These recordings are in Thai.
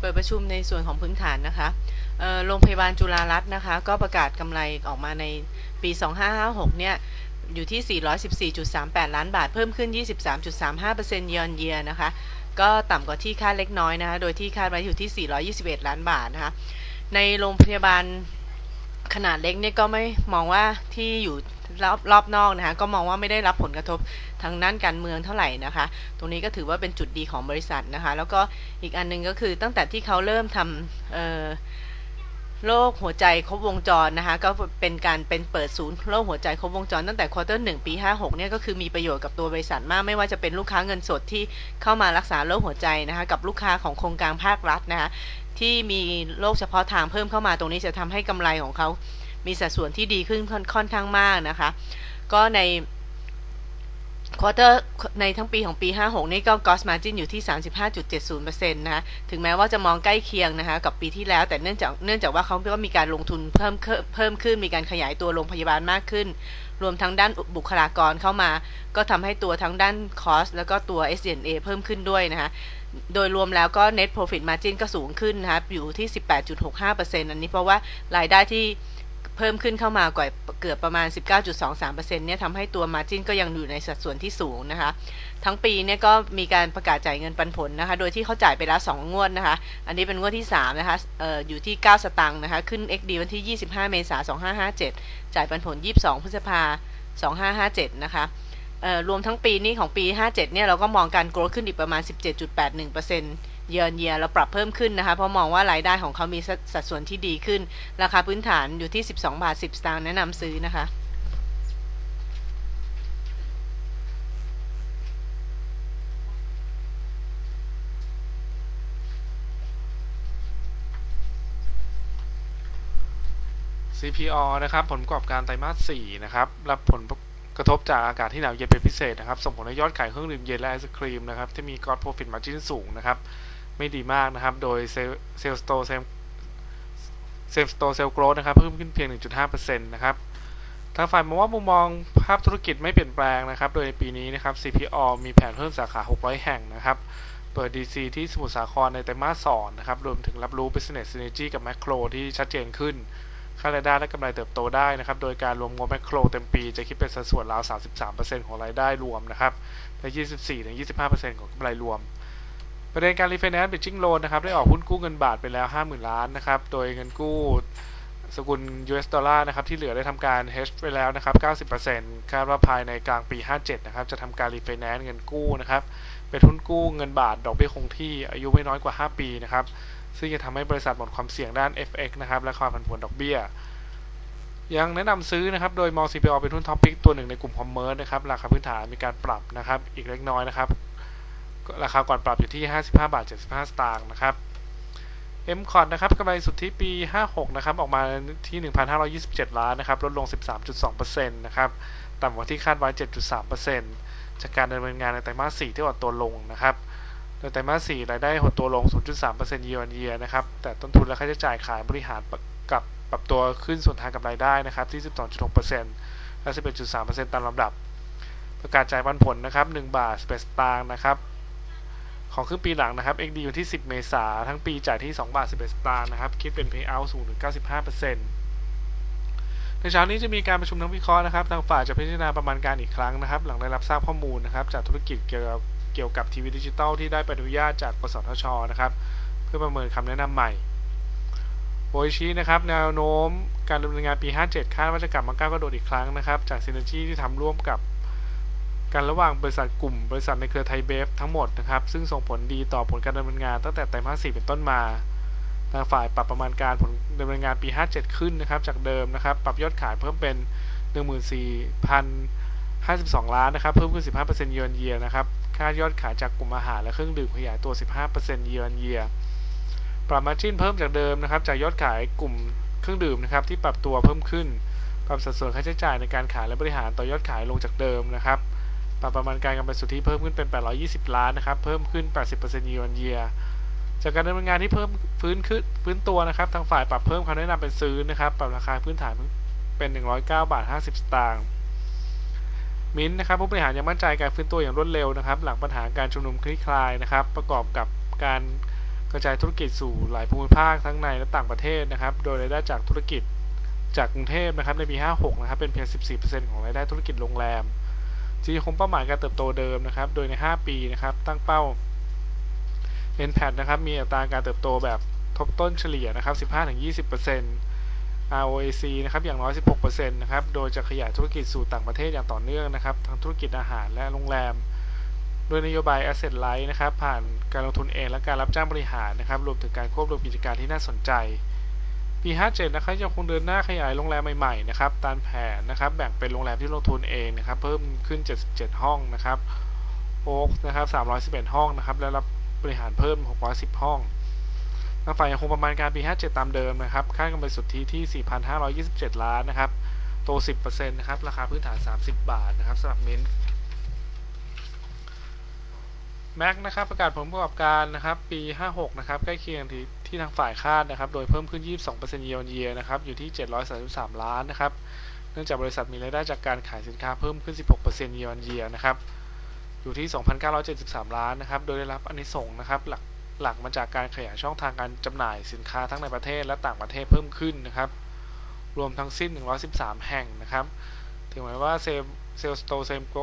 เปิดประชุมในส่วนของพื้นฐานนะคะโรงพยาบาลจุฬารัตน์นะคะ ก็ประกาศกำไรออกมาในปี 2556 เนี่ย อยู่ที่ 414.38 ล้านบาท เพิ่มขึ้น 23.35%ยอนเยียนะคะ ก็ต่ำกว่าที่คาดเล็กน้อยนะคะ โดยที่คาดไว้อยู่ที่ 421 ล้านบาทนะคะ ในโรงพยาบาล ขนาดเล็กเนี่ยก็ไม่มองว่าที่อยู่รอบรอบนอกนะคะก็มองว่าไม่ได้รับผลกระทบทางด้านการเมืองเท่าไหร่นะคะ ตรงนี้ก็ถือว่าเป็นจุดดีของบริษัทนะคะ แล้วก็อีกอันหนึงก็คือตั้งแต่ที่เขาเริ่มทำโรคหัวใจครบวงจรนะคะ ก็เป็นการเป็นเปิดศูนย์โรคหัวใจครบวงจรตั้งแต่ควอเตอร์หนึ่งปี56เนี่ยก็คือมีประโยชน์กับตัวบริษัทมากไม่ว่าจะเป็นลูกค้าเงินสดที่เข้ามารักษาโรคหัวใจนะคะ กับลูกค้าของโครงการภาครัฐนะคะ ที่มีโรคเฉพาะทางเพิ่มเข้ามาตรงนี้จะทำให้กำไรของเขา มีสัดส่วนที่ดีขึ้นค่อนอนข้างมากนะคะ ก็ในควอเตอร์ในทั้งปีของปี 56 นี่ก็ gross margin อยู่ที่ 35.70%นะคะถึงแม้ว่าจะมองใกล้เคียงนะคะกับปีที่แล้ว แต่เนื่องจากเนื่องจากว่าเขาก็มีการลงทุนเพิ่มเพิ่มขึ้น มีการขยายตัวโรงพยาบาลมากขึ้น รวมทั้งด้านบุคลากรเข้ามา ก็ทำให้ตัวทั้งด้าน cost แล้วก็ตัว SG&A เพิ่มขึ้นด้วยนะคะ โดยรวมแล้วก็ net profit margin ก็สูงขึ้นนะคะอยู่ที่ 18.65%อันนี้เพราะว่ารายได้ที่เพิ่มขึ้นเข้ามากว่าเกือบประมาณ 19.23%เนี่ยทำให้ตัว margin ก็ยังอยู่ในสัดส่วนที่สูงนะคะ ทั้งปีเนี่ยก็มีการประกาศจ่ายเงินปันผลนะคะ โดยที่เขาจ่ายไปแล้ว 2 งวดนะคะ อันนี้เป็นงวดที่ 3 นะคะอออยู่ที่ 9 สตังค์นะคะ ขึ้น XD วันที่ 25 เมษายน 2557 จ่ายปันผล 22 พฤษภา2557 นะคะเอ่อ รวมทั้งปีนี้ของปี 57 เนี่ยเราก็มองการโกรธขึ้นอีกประมาณ 17.81%เยือนเยียเราปรับเพิ่มขึ้นนะคะ เพราะมองว่ารายได้ของเขามีสัดส,ส่วนที่ดีขึ้น ราคาพื้นฐานอยู่ที่ 12 บาท 10 สตางค์แนะนำซื้อนะคะ CPO นะครับ ผลประกอบการไตรมาส4นะครับ รับผลประ กระทบจากอากาศที่หนาวเย็นเป็นพิเศษนะครับ ส่งผลให้ยอดขายเครื่องดื่มเย็นและไอศครีมนะครับที่มี gross profit margin สูงนะครับ ไม่ดีมากนะครับ โดย sales store sales sales store sales growth นะครับเพิ่มขึ้นเพียง 1.5%นะครับทางฝ่ายมองว่ามุมมองภาพธุรกิจไม่เปลี่ยนแปลงนะครับ โดยในปีนี้นะครับ CPO มีแผนเพิ่มสาขา 600 แห่งนะครับ เปิด DC ที่สมุทรสาครในไตรมาส2นะครับ รวมถึงรับรู้ business synergy กับ macro ที่ชัดเจนขึ้น ค่ารายได้และกำไรเติบโตได้นะครับ โดยการรวมงบแมคโครเต็มปี จะคิดเป็นสัดส่วนราว 33%ของรายได้รวมนะครับ และ 24-25%ของกำไรรวม ประเด็นการรีไฟแนนซ์บิ d จิ้งโลนนะครับ ได้ออกหุ้นกู้เงินบาทไปแล้ว 50,000 ล้านนะครับ โดยเงินกู้สกุล US ดอลลาร์นะครับ ที่เหลือได้ทำการ hedge ไปแล้วนะครับ 90%คาดว่าภายในกลางปี 57 นะครับ จะทำการรีไฟแนนซ์เงินกู้นะครับ เป็นหุ้นกู้เงินบาทดอกเบี้ยคงที่อายุไม่น้อยกว่า 5 ปีนะครับ ซึ่งจะทำให้บริษัทหมดความเสี่ยงด้าน FX นะครับและความผันผวนดอกเบี้ย ยังแนะนำซื้อนะครับโดยมอง CPO เป็นหุ้นท็อปพิกตัวหนึ่งในกลุ่มคอมเมอร์สนะครับราคาพื้นฐานมีการปรับนะครับอีกเล็กน้อยนะครับราคาก่อนปรับอยู่ที่ 55 บาท 75 สตางค์นะครับ m c o t นะครับกำไรสุทธิปี 56 นะครับ ออกมาที่ 1,527 ล้านนะครับ ลดลง 13.2%นะครับ ต่ำกว่าที่คาดไว้ 7.3%จากการดำเนินงานในไตรมาส 4 ที่อ่อนตัวลงนะครับ โดยไตรมาส4รายได้หดตัวลง 0.3% year on year นะครับ แต่ต้นทุนและค่าใช้จ่ายขายบริหารกับปรับตัวขึ้นส่วนทางกับรายได้นะครับที่ 12.6%และ 11.3%ตามลำดับ ประกาศจ่ายปันผลนะครับ 1 บาท11สตางค์นะครับ ของครึ่งปีหลังนะครับ XD อยู่ที่ 10 เมษาทั้งปีจ่ายที่ 2 บาท 11สตางค์นะครับ คิดเป็น payout สูงถึง 95%ในเช้านี้จะมีการประชุมนักวิเคราะห์นะครับ ทางฝ่ายจะพิจารณาประมาณการอีกครั้งนะครับ หลังได้รับทราบข้อมูลนะครับจากธุรกิจเกี่ยวกับ เกี่ยวกับทีวีดิจิตอลที่ได้ใบอนุญาตจากกสทชนะครับ เพื่อประเมินคำแนะนำใหม่โบยชี้นะครับแนวโน้มการดำเนินงานปี 57 คาดว่าจะกลับมาก้าวกระโดดอีกครั้งนะครับ จากซินเนจีที่ทำร่วมกับกันระหว่างบริษัทกลุ่ม บริษัทในเครือไทยเบฟทั้งหมดนะครับ ซึ่งส่งผลดีต่อผลการดำเนินงานตั้งแต่ไตรมาส 4 เป็นต้นมาทางฝ่ายปรับประมาณการผลดำเนินงานปี 57 ขึ้นนะครับ จากเดิมนะครับ ปรับยอดขายเพิ่มเป็น 14,052 ล้านนะครับ เพิ่มขึ้น 15% year on year นะครับ ค่ายอดขายจากกลุ่มอาหารและเครื่องดื่มขยายตัว 15% year on year ปรับมาจิ้นเพิ่มจากเดิมนะครับจากยอดขายกลุ่มเครื่องดื่มนะครับที่ปรับตัวเพิ่มขึ้น ปรับสัดส่วนค่าใช้จ่ายในการขายและบริหารต่อยอดขายลงจากเดิมนะครับปรับประมาณการกำไรสุทธิเพิ่มขึ้นเป็น 820 ล้านนะครับเพิ่มขึ้น 80% year on year จากการดำเนินงานที่เพิ่มฟื้นขึ้นฟื้นตัวนะครับทางฝ่ายปรับเพิ่มคำแนะนำเป็นซื้อนะครับปรับราคาพื้นฐานเป็น 109 บาท 50 สตางค์ มินนะครับผู้บริหารยังมั่นใจการฟื้นตัวอย่างรวดเร็วนะครับ หลังปัญหาการชุมนุมคลี่คลายนะครับ ประกอบกับการกระจายธุรกิจสู่หลายภูมิภาคทั้งในและต่างประเทศนะครับ โดยรายได้จากธุรกิจจากกรุงเทพนะครับในปี 56 นะครับเป็นเพียง 14%ของรายได้ธุรกิจโรงแรมที่คงเป้าหมายการเติบโตเดิมนะครับ โดยใน 5 ปีนะครับตั้งเป้า NPAT นะครับมีอัตราการเติบโตแบบทบต้นเฉลี่ยนะครับ 15-20% ROAC นะครับอย่างน้อย 16%นะครับ โดยจะขยายธุรกิจสู่ต่างประเทศอย่างต่อเนื่องนะครับ ทั้งธุรกิจอาหารและโรงแรมโดยนโยบาย Asset Light นะครับ ผ่านการลงทุนเองและการรับจ้างบริหารนะครับ รวมถึงการควบรวมกิจการที่น่าสนใจ ปี 57 นะครับยังคงเดินหน้าขยายโรงแรมใหม่ๆนะครับ ตามแผนนะครับ แบ่งเป็นโรงแรมที่ลงทุนเองนะครับ เพิ่มขึ้น 77 ห้องนะครับ โอ๊กนะครับ 311 ห้องนะครับ และรับบริหารเพิ่ม 610 ห้อง ทางฝ่ายยังคงประมาณการปี 57 ตามเดิมนะครับ ค่ากำไรสุทธิที่ 4,527 ล้านนะครับ โต 10%นะครับ ราคาพื้นฐาน 30 บาทนะครับสำหรับม้นแม็กนะครับ ประกาศผลประกอบการนะครับ ปี 56 นะครับ ใกล้เคียงที่ที่ทางฝ่ายคาดนะครับ โดยเพิ่มขึ้น 22% year on year นะครับ อยู่ที่ 733 ล้านนะครับ เนื่องจากบริษัทมีรายได้จากการขายสินค้าเพิ่มขึ้น 16% year on year นะครับ อยู่ที่ 2,973 ล้านนะครับ โดยได้รับอานิสงส์นะครับ หลัก หลักมาจากการขยายช่องทางการจำหน่ายสินค้าทั้งในประเทศและต่างประเทศเพิ่มขึ้นนะครับ รวมทั้งสิ้น 113 แห่งนะครับ ถึงแม้ว่าเซลเซลสโตเซมโก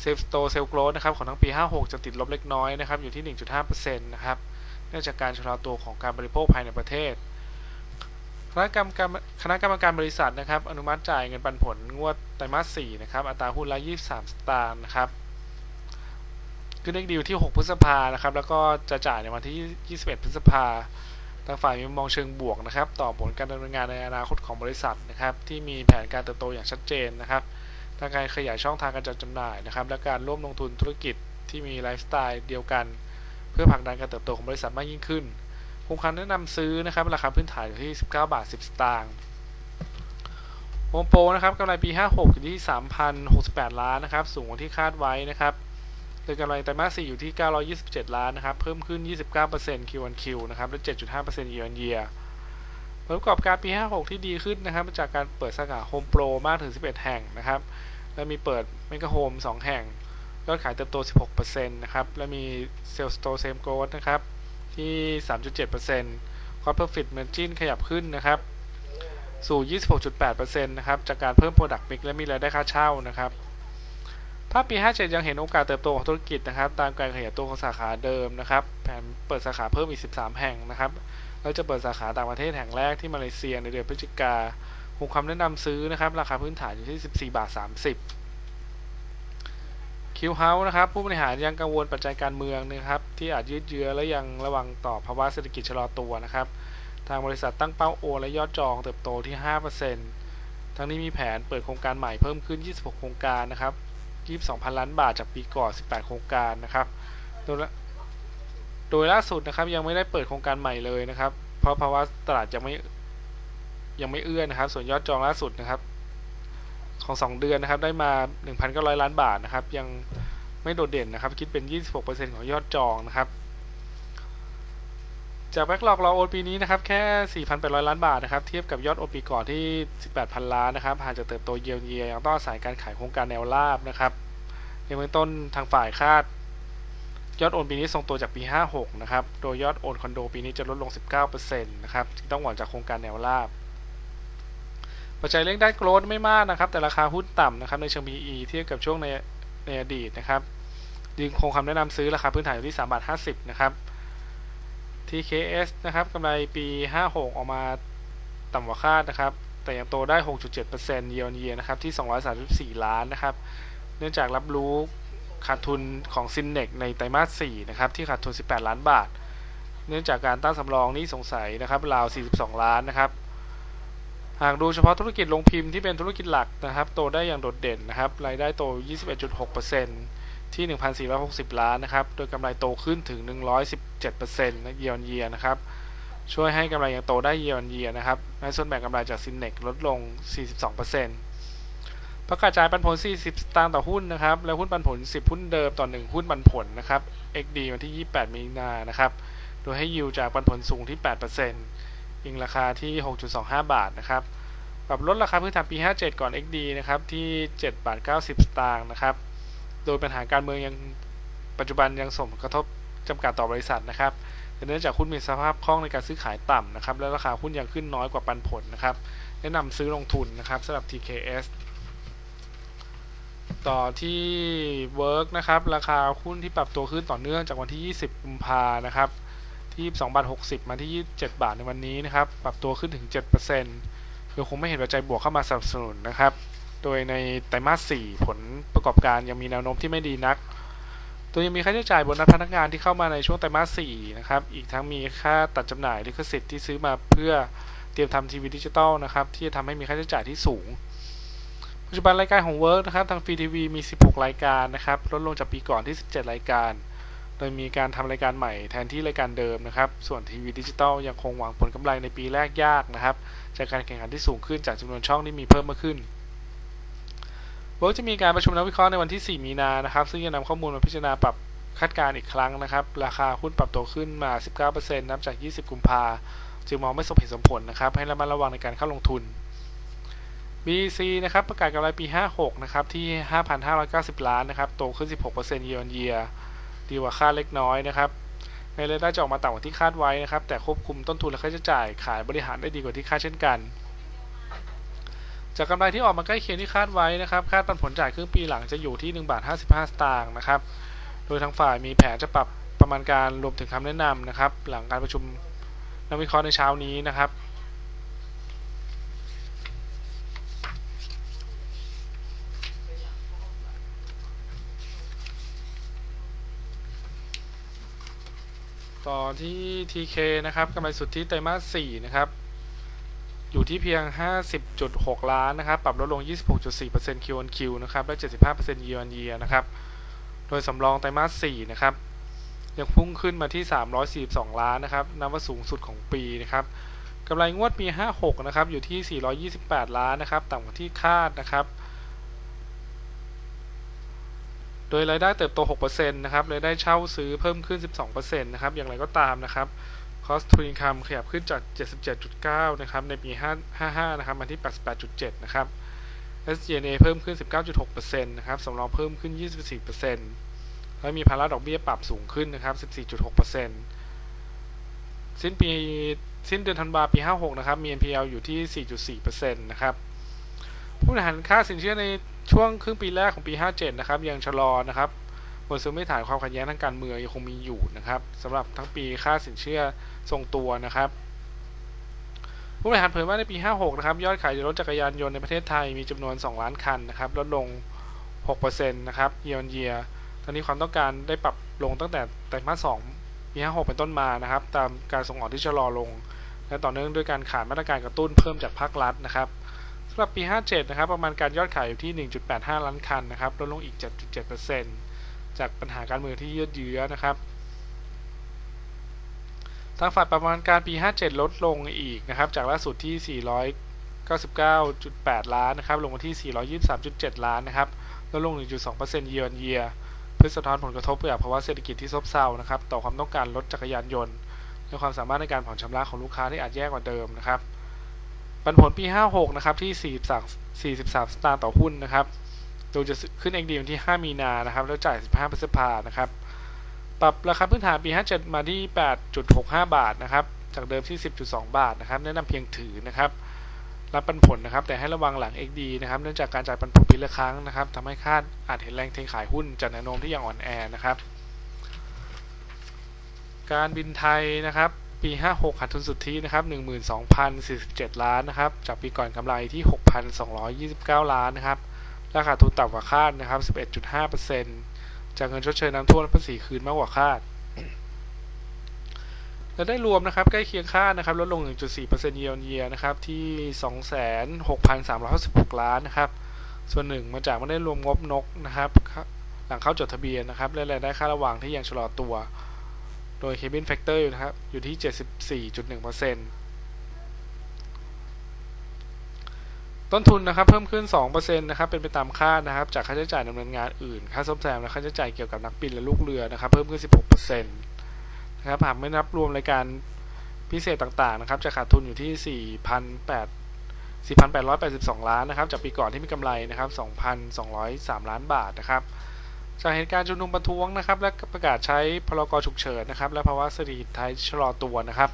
เซลสโตเซลโกรนะครับของทั้งปี 56 จะติดลบเล็กน้อยนะครับ อยู่ที่ 1.5%นะครับ เนื่องจากการชะลอตัวของการบริโภคภายในประเทศคณะกรรมการคณะกรรมการบริษัทนะครับ อนุมัติจ่ายเงินปันผลงวดไตรมาส4นะครับ อัตราหุ้นละ 23 สตางค์นะครับ ขึ้นเลขดีอยู่ที่ 6 พฤษภานะครับ แล้วก็จะจ่ายในวันที่ 21 พฤษภาทางฝ่ายมีมองเชิงบวกนะครับ ต่อผลการดำเนินงานในอนาคตของบริษัทนะครับ ที่มีแผนการเติบโตอย่างชัดเจนนะครับทางการขยายช่องทางการจัดจำหน่ายนะครับ และการร่วมลงทุนธุรกิจที่มีไลฟ์สไตล์เดียวกัน เพื่อผลักดันการเติบโตของบริษัทมากยิ่งขึ้นคงการแนะนำซื้อนะครับราคาพื้นฐานอยู่ที่ 19 บาท 10 สตางค์โฮมโปรนะครับกำไรปี 56อยู่ที่ 3,068 ล้านนะครับ สูงกว่าที่คาดไว้นะครับ โดยกำไรไตรมาส4อยู่ที่ 927 ล้านนะครับ เพิ่มขึ้น 29% Q on Q นะครับ และ 7.5% Year on Year ผลประกอบการปี 56 ที่ดีขึ้นนะครับ จากการเปิดสาขาโฮมโปรมากถึง 11 แห่งนะครับ และมีเปิดเมกะโฮม 2 แห่ง ยอดขายเติบโต 16%นะครับ และมีเซลล์สโตเซมโกรดนะครับ ที่ 3.7% Cost Profit Margin ขยับขึ้นนะครับ สู่ 26.8%นะครับ จากการเพิ่ม Product Mix และมีรายได้ค่าเช่านะครับ ภาพปี 57 ยังเห็นโอกาสเติบโตของธุรกิจนะครับ ตามการขยายตัวของสาขาเดิมนะครับแผนเปิดสาขาเพิ่มอีก 13 แห่งนะครับแล้วจะเปิดสาขาต่างประเทศแห่งแรกที่มาเลเซียในเดือนพฤศจิกาคงคำแนะนำซื้อนะครับ ราคาพื้นฐานอยู่ที่ 14 บาท 30 คิวเฮาส์นะครับ ผู้บริหารยังกังวลปัจจัยการเมืองนะครับ ที่อาจยืดเยื้อและยังระวังต่อภาวะเศรษฐกิจชะลอตัวนะครับ ทางบริษัทตั้งเป้าโอและยอดจองเติบโตที่ 5%ทั้งนี้มีแผนเปิดโครงการใหม่เพิ่มขึ้น 26 โครงการนะครับ 22,000 ล้านบาทจากปีก่อน 18 โครงการนะครับโดยละโดยล่าสุดนะครับยังไม่ได้เปิดโครงการใหม่เลยนะครับ เพราะภาวะตลาดยังไม่ยังไม่เอื้อนะครับ ส่วนยอดจองล่าสุดนะครับของ 2 เดือนนะครับได้มา 1,900 ล้านบาทนะครับ ยังไม่โดดเด่นนะครับ คิดเป็น 26%ของยอดจองนะครับ จากแบ็กหลอกเราโอนปีนี้นะครับแค่ 4,800 ล้านบาทนะครับเทียบกับยอดโอนปีก่อนที่ 18,000 ล้านนะครับหากจะเติบโตเยียวยายังต้องอาศัยการขายโครงการแนวราบนะครับในเบื้องต้นทางฝ่ายคาด ยอดโอนปีนี้ทรงตัวจากปี 56 นะครับ โดยยอดโอนคอนโดปีนี้จะลดลง 19%นะครับต้องหวังจากโครงการแนวราบปัจจัยเร่งด้านโกลดไม่มากนะครับ แต่ราคาหุ้นต่ำนะครับในเชิง PE เทียบกับช่วงในในอดีตนะครับดึงคงคำแนะนำซื้อราคาพื้นฐานอยู่ที่3บาท50 นะครับ TKS นะครับกำไรปี 56 ออกมาต่ำกว่าคาดนะครับ แต่ยังโตได้ 6.7% year on year นะครับ ที่ 234 ล้านนะครับ เนื่องจากรับรู้ขาดทุนของซินเนกในไตรมาส 4 นะครับ ที่ขาดทุน 18 ล้านบาท เนื่องจากการตั้งสำรองนี้สงสัยนะครับราว 42 ล้านนะครับ หากดูเฉพาะธุรกิจโรงพิมพ์ที่เป็นธุรกิจหลักนะครับ โตได้อย่างโดดเด่นนะครับ รายได้โต 21.6% ที่ 1,460 ล้านนะครับ โดยกำไรโตขึ้นถึง 117%นะเยียร์เยียนะครับ ช่วยให้กำไรยังโตได้เยียร์เยียนะครับในส่วนแบ่งกำไรจากซินเนกลดลง 42%ประกาศจ่ายปันผล 40 สตางค์ต่อหุ้นนะครับ และหุ้นปันผล 10 หุ้นเดิมต่อ 1 หุ้นปันผลนะครับ XD วันที่ 28 มีนานะครับ โดยให้ยิวจากปันผลสูงที่ 8%อิงราคาที่ 6.25 บาทนะครับ ปรับลดราคาพื้นฐานปี 57 ก่อน XD นะครับที่7บาท90สตางค์นะครับ โดยปัญหาการเมืองยังปัจจุบันยังส่งกระทบจำกัดต่อบริษัทนะครับแต่เนื่องจากหุ้นมีสภาพคล่องในการซื้อขายต่ำนะครับและราคาหุ้นยังขึ้นน้อยกว่าปันผลนะครับ แนะนำซื้อลงทุนนะครับสำหรับ TKS ต่อที่ Work นะครับราคาหุ้นที่ปรับตัวขึ้นต่อเนื่องจากวันที่ 20 กุมภานะครับที่22บาท60 มาที่ 27 บาทในวันนี้นะครับ ปรับตัวขึ้นถึง7%คือคงไม่เห็นปัจจัยบวกเข้ามาสนับสนุนนะครับ โดยในไตรมาส 4 ผลประกอบการยังมีแนวโน้มที่ไม่ดีนักตัวยังมีค่าใช้จ่ายบนนักพนักงานที่เข้ามาในช่วงไตรมาส 4 นะครับ อีกทั้งมีค่าตัดจำหน่ายลิขสิทธิ์ที่ซื้อมาเพื่อเตรียมทำทีวีดิจิตอลนะครับ ที่จะทำให้มีค่าใช้จ่ายที่สูง ปัจจุบันรายการของ Work นะครับ ทางฟรีทีวีมี 16 รายการนะครับ ลดลงจากปีก่อนที่ 17 รายการ โดยมีการทำรายการใหม่แทนที่รายการเดิมนะครับ ส่วนทีวีดิจิตอลยังคงหวังผลกำไรในปีแรกยากนะครับ จากการแข่งขันที่สูงขึ้นจากจำนวนช่องที่มีเพิ่มมากขึ้น เวิร์กจะมีการประชุมนักวิเคราะห์ในวันที่ 4 มีนานะครับ ซึ่งจะนำข้อมูลมาพิจารณาปรับคาดการณ์อีกครั้งนะครับ ราคาหุ้นปรับตัวขึ้นมา 19%นับจาก 20 กุมภาจึงมองไม่สมเหตุสมผลนะครับ ให้ระมัดระวังในการเข้าลงทุน BC นะครับ ประกาศกำไรปี 56 นะครับ ที่ 5,590 ล้านนะครับ โตขึ้น 16% year on year ดีกว่าคาดเล็กน้อยนะครับในรายได้จะออกมาต่ำกว่าที่คาดไว้นะครับ แต่ควบคุมต้นทุนและค่าใช้จ่ายขายบริหารได้ดีกว่าที่คาดเช่นกัน จากกำไรที่ออกมาใกล้เคียงที่คาดไว้นะครับคาดปันผลจ่ายครึ่งปีหลังจะอยู่ที่1บาท55 สตางค์นะครับโดยทางฝ่ายมีแผนจะปรับประมาณการรวมถึงคำแนะนำนะครับ หลังการประชุมนักวิเคราะห์ในเช้านี้นะครับต่อที่ TK นะครับกำไรสุทธิไตรมาส4นะครับ อยู่ที่เพียง 50.6 ล้านนะครับ ปรับลดลง 26.4% Q on Q นะครับ และ 75% Year on Year นะครับ โดยสำรองไตรมาส 4 นะครับ ยังพุ่งขึ้นมาที่ 342 ล้านนะครับ นับว่าสูงสุดของปีนะครับกำไรงวดปี 56 นะครับ อยู่ที่ 428 ล้านนะครับ ต่ำกว่าที่คาดนะครับ โดยรายได้เติบโต 6%นะครับ รายได้เช่าซื้อเพิ่มขึ้น 12%นะครับ อย่างไรก็ตามนะครับ cost to income ขยับขึ้นจาก 77.9 นะครับ ในปี 55 นะครับ มาที่ 88.7 นะครับ SG&A เพิ่มขึ้น 19.6%นะครับ สำรองเพิ่มขึ้น 24%และมีภาระดอกเบี้ยปรับสูงขึ้นนะครับ 14.6%สิ้นปีสิ้นเดือนธันวาปี 56 นะครับ มี NPL อยู่ที่ 4.4%นะครับ ผู้บริหารค่าสินเชื่อในช่วงครึ่งปีแรกของปี 57 นะครับ ยังชะลอนะครับบนซึ่งไม่ฐานความขัดแย้งทางการเมืองยังคงมีอยู่นะครับสำหรับทั้งปีค่าสินเชื่อทรงตัวนะครับผู้บริหารเผยว่าในปี 56 นะครับ ยอดขายรถจักรยานยนต์ในประเทศไทยมีจำนวน 2 ล้านคันนะครับ ลดลง 6%นะครับ year on year ตอนนี้ความต้องการได้ปรับลงตั้งแต่ไตรมาส 2 ปี 56 เป็นต้นมานะครับ ตามการส่งออกที่ชะลอลง และต่อเนื่องด้วยการขาดมาตรการกระตุ้นเพิ่มจากภาครัฐนะครับสำหรับปี 57 นะครับ ประมาณการยอดขายอยู่ที่ 1.85 ล้านคันนะครับ ลดลงอีก 7.7%จากปัญหาการเมืองที่ยืดเยื้อนะครับ ทางฝ่ายประมาณการปี 57 ลดลงอีกนะครับ จากล่าสุดที่ 499.8 ล้านนะครับ ลงมาที่ 423.7 ล้านนะครับ ลดลง 1.2% year on year เพื่อสะท้อนผลกระทบจากภาวะเศรษฐกิจที่ซบเซานะครับ ต่อความต้องการรถจักรยานยนต์และความสามารถในการผ่อนชำระของลูกค้าที่อาจแย่กว่าเดิมนะครับปันผลปี 56 นะครับ ที่ 43 43 สตางค์ต่อหุ้นนะครับโดยจะขึ้น XD วันที่ 5 มีนานะครับ แล้วจ่าย 15พฤษภานะครับ ปรับราคาพื้นฐานปี 57 มาที่ 8.65 บาทนะครับ จากเดิมที่ 10.2 บาทนะครับ แนะนำเพียงถือนะครับ รับปันผลนะครับ แต่ให้ระวังหลัง XD นะครับ เนื่องจากการจ่ายปันผลปีละครั้งนะครับทำให้คาดอาจเห็นแรงเทขายหุ้นจากแนวโน้มที่ยังอ่อนแอนะครับ การบินไทยนะครับปี 56ขาดทุนสุทธินะครับ 12,047 ล้านนะครับ จากปีก่อนกำไรที่ 6,229 ล้านนะครับ ราคาทุนต่ำกว่าคาดนะครับ 11.5% จากเงินชดเชยน้ำท่วมและภาษีคืนมากกว่าคาดและได้รวมนะครับใกล้เคียงคาดนะครับลดลง 1.4% year on year นะครับที่ 26,366 ล้านนะครับ ส่วนหนึ่งมาจากไม่ได้รวมงบนกนะครับ หลังเข้าจดทะเบียนนะครับและรายได้ค่าระหว่างที่ยังชะลอตัว โดย Cabin Factor อยู่นะครับอยู่ที่ 74.1% ต้นทุนนะครับเพิ่มขึ้น2%นะครับเป็นไปตามคาดนะครับ จากค่าใช้จ่ายดำเนินงานอื่น ค่าซ่อมแซมและค่าใช้จ่ายเกี่ยวกับนักบินและลูกเรือนะครับ เพิ่มขึ้น 16%นะครับหากไม่นับรวมรายการพิเศษต่างๆนะครับ จะขาดทุนอยู่ที่ 4,800 4,882 ล้านนะครับ จากปีก่อนที่มีกำไรนะครับ 2,203 ล้านบาทนะครับจากเหตุการณ์ชุมนุมประท้วงนะครับ และประกาศใช้พรกฉุกเฉินนะครับ และภาวะเศรษฐกิจไทยชะลอตัวนะครับ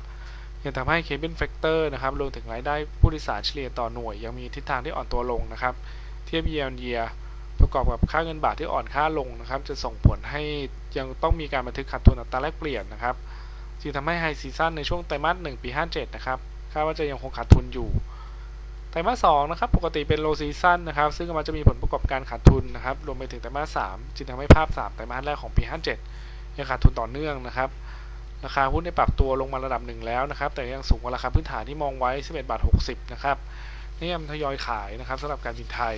ยังทำให้เคบินแฟกเตอร์นะครับรวมถึงรายได้ผู้โดยสารเฉลี่ยต่อหน่วย ยังมีทิศทางที่อ่อนตัวลงนะครับ เทียบเยียร์เยียประกอบกับค่าเงินบาทที่อ่อนค่าลงนะครับ จะส่งผลให้ยังต้องมีการบันทึกขาดทุนอัตราแลกเปลี่ยนนะครับจึงทำให้ไฮซีซั่นในช่วงไตรมาส1ปี 57 นะครับคาดว่าจะยังคงขาดทุนอยู่ไตรมาส2นะครับปกติเป็นโลซีซั่นนะครับ ซึ่งมันจะมีผลประกอบการขาดทุนนะครับรวมไปถึงไตรมาส3จึงทำให้ภาพ 3 ไตรมาสแรกของปี 57 ยังขาดทุนต่อเนื่องนะครับ ราคาหุ้นได้ปรับตัวลงมาระดับหนึ่งแล้วนะครับ แต่ยังสูงกว่าราคาพื้นฐานที่มองไว้ 11 บาท 60 นะครับนี่ยังทยอยขายนะครับสำหรับการบินไทย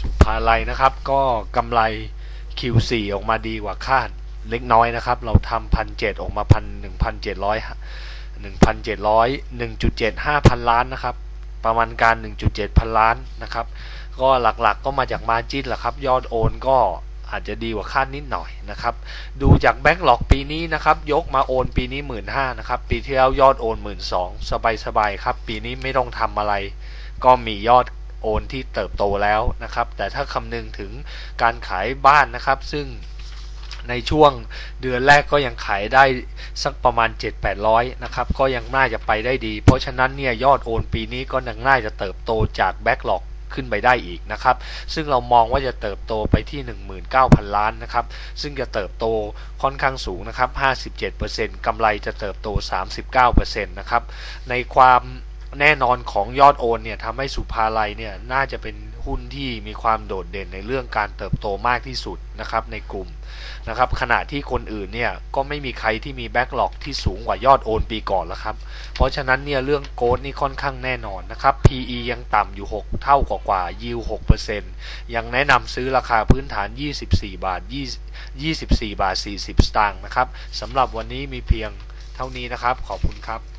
สุ ภาลัยนะครับ ก็กำไร Q4 ออกมาดีกว่าคาดเล็กน้อยนะครับ เราทำพันเจ็ดออกมาพันหนึ่งพันเจ็ดร้อยหนึ่งพันเจ็ดร้อยหนึ่งจุดเจ็ดห้าพันล้านนะครับ ประมาณการ 1.7 พันล้านนะครับ ก็หลักๆก็มาจากมาจินแหละครับ ยอดโอนก็อาจจะดีกว่าคาดนิดหน่อยนะครับ ดูจากแบงก์หลอกปีนี้นะครับ ยกมาโอนปีนี้ 1 5ื่นนะครับ ปีที่แล้วยอดโอน 1 2ื่นสบายๆครับ ปีนี้ไม่ต้องทำอะไร ก็มียอด โอนที่เติบโตแล้วนะครับ แต่ถ้าคำนึงถึงการขายบ้านนะครับ ซึ่งในช่วงเดือนแรกก็ยังขายได้สักประมาณ 7-800 นะครับ ก็ยังน่าจะไปได้ดี เพราะฉะนั้นเนี่ยยอดโอนปีนี้ก็ยังน่าจะเติบโตจากแบ็กหลอกขึ้นไปได้อีกนะครับ ซึ่งเรามองว่าจะเติบโตไปที่ 19,000 ล้านนะครับ ซึ่งจะเติบโตค่อนข้างสูงนะครับ 57%กำไรจะเติบโต 39%นะครับ ในความ แน่นอนของยอดโอนเนี่ยทำให้สุภาลัยเนี่ยน่าจะเป็นหุ้นที่มีความโดดเด่นในเรื่องการเติบโตมากที่สุดนะครับในกลุ่มนะครับขณะที่คนอื่นเนี่ยก็ไม่มีใครที่มีแบ็กหลอกที่สูงกว่ายอดโอนปีก่อนแล้วครับ เพราะฉะนั้นเนี่ยเรื่องโกดนี่ค่อนข้างแน่นอนนะครับ PE ยังต่ำอยู่ 6 เท่ากว่ากว่า yield 6%ยังแนะนำซื้อราคาพื้นฐาน 24 บาท 24 บาท 40 สตางค์นะครับสำหรับวันนี้มีเพียงเท่านี้นะครับ ขอบคุณครับ